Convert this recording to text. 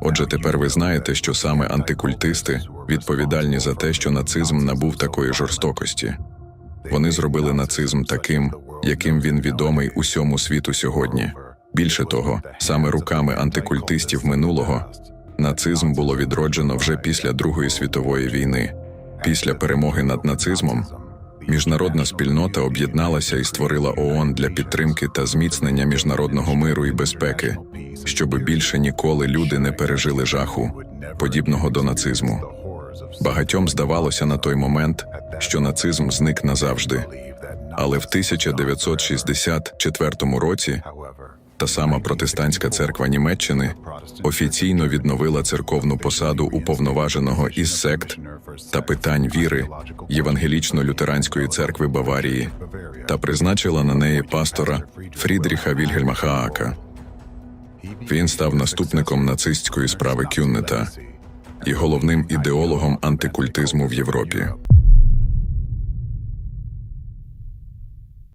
Отже, тепер ви знаєте, що саме антикультисти відповідальні за те, що нацизм набув такої жорстокості. Вони зробили нацизм таким, яким він відомий усьому світу сьогодні. Більше того, саме руками антикультистів минулого нацизм було відроджено вже після Другої світової війни. Після перемоги над нацизмом міжнародна спільнота об'єдналася і створила ООН для підтримки та зміцнення міжнародного миру і безпеки, щоби більше ніколи люди не пережили жаху, подібного до нацизму. Багатьом здавалося на той момент, що нацизм зник назавжди. Але в 1964 році та сама протестантська церква Німеччини офіційно відновила церковну посаду уповноваженого із сект та питань віри Євангелічно-лютеранської церкви Баварії та призначила на неї пастора Фрідріха Вільгельма Хаака. Він став наступником нацистської справи Кюннета і головним ідеологом антикультизму в Європі.